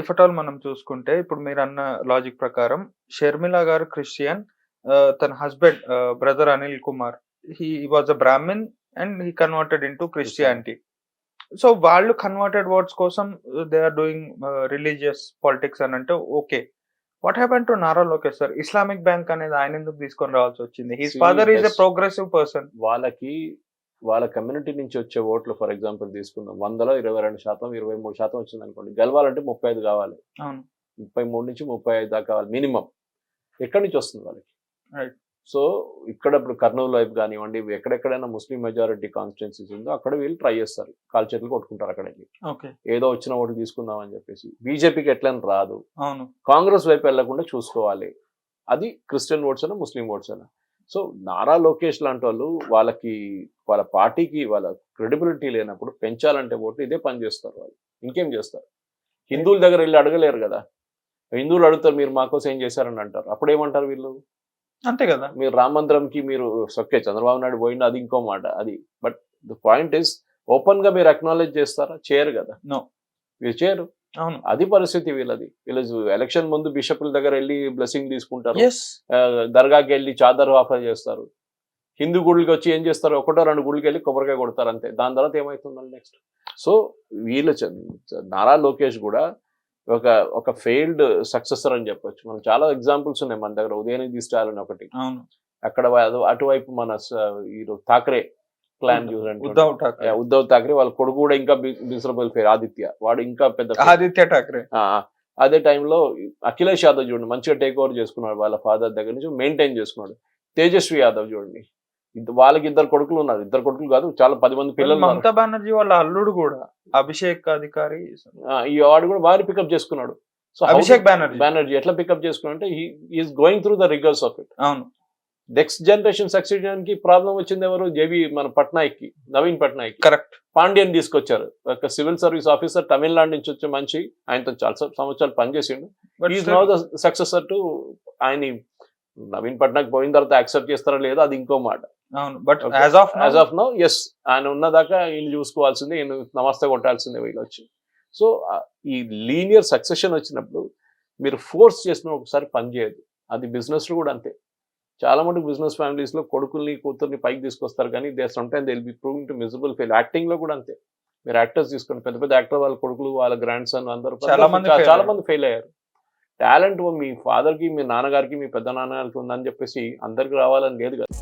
If at all మనం చూసుకుంటే ఇప్పుడు మీరు అన్న లాజిక్ ప్రకారం షర్మిల గారు క్రిస్టియన్ తన husband brother Anil Kumar. He was a Brahmin and he converted into Christianity so వాళ్ళు కన్వర్టెడ్ వర్డ్స్ కోసం they are doing religious politics అని అంటే okay what happen to Nara Lokesh sir Islamic bank అనేది ఆయన ఎందుకు తీసుకొని రావాల్సి వచ్చింది? His father is a. Progressive person వాళ్ళకి వాళ్ళ కమ్యూనిటీ నుంచి వచ్చే ఓట్లు ఫర్ ఎగ్జాంపుల్ తీసుకుందాం వందలో ఇరవై రెండు శాతం ఇరవై మూడు శాతం వచ్చింది అనుకోండి గెలవాలంటే ముప్పై ఐదు కావాలి. ముప్పై మూడు నుంచి ముప్పై ఐదు దాకా కావాలి మినిమం. ఎక్కడి నుంచి వస్తుంది వాళ్ళకి. సో ఇక్కడ ఇప్పుడు కర్నూలు వైపు కానివ్వండి ఎక్కడెక్కడైనా ముస్లిం మెజారిటీ కాన్స్టిట్యున్సీస్ ఉందో అక్కడ వీళ్ళు ట్రై చేస్తారు. కాల్ చేతులు కొట్టుకుంటారు అక్కడ ఏదో వచ్చిన ఓటు తీసుకుందాం అని చెప్పేసి. బీజేపీకి ఎట్లని రాదు. కాంగ్రెస్ వైపు వెళ్ళకుండా చూసుకోవాలి. అది క్రిస్టియన్ ఓట్స్ అయినా ముస్లిం ఓట్స్ అయినా. సో నారా లోకేష్ లాంటి వాళ్ళు వాళ్ళకి వాళ్ళ పార్టీకి వాళ్ళ క్రెడిబిలిటీ లేనప్పుడు పెంచాలంటే ఓట్లు ఇదే పని చేస్తారు వాళ్ళు. ఇంకేం చేస్తారు? హిందువుల దగ్గర వెళ్ళి అడగలేరు కదా. హిందువులు అడుగుతారు మీరు మా కోసం ఏం చేశారని అంటారు. అప్పుడు ఏమంటారు వీళ్ళు? అంతే కదా. మీరు రామ మందిరంకి మీరు సొక్కే చంద్రబాబు నాయుడు పోయింది అది ఇంకో మాట అది. బట్ ద పాయింట్ ఇస్ ఓపెన్గా మీరు అక్నాలెడ్జ్ చేస్తారా? చేయరు కదా. No. మీరు చేయరు. అవును. అది పరిస్థితి వీళ్ళది. వీళ్ళు ఎలక్షన్ ముందు బిషప్ల దగ్గర వెళ్ళి బ్లెస్సింగ్ తీసుకుంటారు. దర్గాకి వెళ్ళి చాదర్ ఆఫర్ చేస్తారు. హిందూ గుళ్ళకి వచ్చి ఏం చేస్తారు? ఒకటో రెండు గుళ్ళకి వెళ్ళి కొబ్బరికాయ కొడతారు అంతే. దాని తర్వాత ఏమవుతుంది మళ్ళీ నెక్స్ట్ సో వీళ్ళ నారా లోకేష్ కూడా ఒక ఒక ఫెయిల్డ్ సక్సెసర్ అని చెప్పొచ్చు. మనం చాలా ఎగ్జాంపుల్స్ ఉన్నాయి మన దగ్గర. ఉదయనిధి స్టాలిన్ ఒకటి. అవును. అక్కడ అటువైపు మన స- ఈరో థాకరే క్లాన్ చూడండి ఉద్ధవ్ ఠాక్రే. ఉద్ధవ్ థాకరే వాళ్ళ కొడుకు కూడా ఇంకా మిసరబుల్ ఫెయిర్ ఆదిత్య. వాడు ఇంకా పెద్ద ఆదిత్య ఠాక్రే. అదే టైంలో అఖిలేష్ యాదవ్ చూడండి మంచిగా టేక్ ఓవర్ చేసుకున్నాడు వాళ్ళ ఫాదర్ దగ్గర నుంచి మెయింటైన్ చేసుకున్నాడు. తేజస్వి యాదవ్ చూడండి. వాళ్ళకి ఇద్దరు కొడుకులు ఉన్నారు. ఇద్దరు కొడుకులు కాదు చాలా పది మంది పిల్లలు. మమతా బెనర్జీ వాళ్ళ అల్లుడు కూడా అభిషేక్ అధికారి. ఈ వాడు కూడా బాగా పికప్ చేసుకున్నాడు. సో అభిషేక్ బెనర్జీ. బెనర్జీ ఎట్లా పికప్ చేసుకున్నాడు అంటే is going through the rigours of it అవును. నెక్స్ట్ జనరేషన్ సక్సెషన్కి ప్రాబ్లం వచ్చింది ఎవరు? జేబీ మన పట్నాయక్కి నవీన్ పట్నాయక్ కరెక్ట్. పాండ్యన్ తీసుకొచ్చారు. ఒక సివిల్ సర్వీస్ ఆఫీసర్ తమిళనాడు నుంచి వచ్చే మంచి ఆయనతో చాలా సంవత్సరాలు పనిచేసిండు. Is now the successor to ఆయన నవీన్ పట్నాయక్ పోయిన తర్వాత యాక్సెప్ట్ చేస్తారా లేదో అది ఇంకో మాట. అవును. But. As of as of now yes ఆయన ఉన్నదాకా ఈయన చూసుకోవాల్సిందే. ఈయన నమస్తే కొట్టాల్సిందే వీళ్ళు వచ్చి. సో ఈ లీనియర్ సక్సెషన్ వచ్చినప్పుడు మీరు ఫోర్స్ చేసిన ఒకసారి పని చేయదు అది బిజినెస్ కూడా అంతే. చాలా మటుకు బిజినెస్ ఫ్యామిలీస్లో కొడుకుల్ని కూతుర్ని పైకి తీసుకొస్తారు కానీ they some time they be proving to miserable fail యాక్టింగ్లో కూడా అంతే. మీరు యాక్టర్స్ తీసుకోండి పెద్ద పెద్ద యాక్టర్ వాళ్ళ కొడుకులు వాళ్ళ గ్రాండ్ సన్ అందరూ చాలా మంది. మంది ఫెయిల్ అయ్యారు. టాలెంట్ మీ ఫాదర్కి మీ నాన్నగారికి మీ పెద్ద నాన్నగారికి ఉందని చెప్పేసి అందరికి రావాలని లేదు కదా.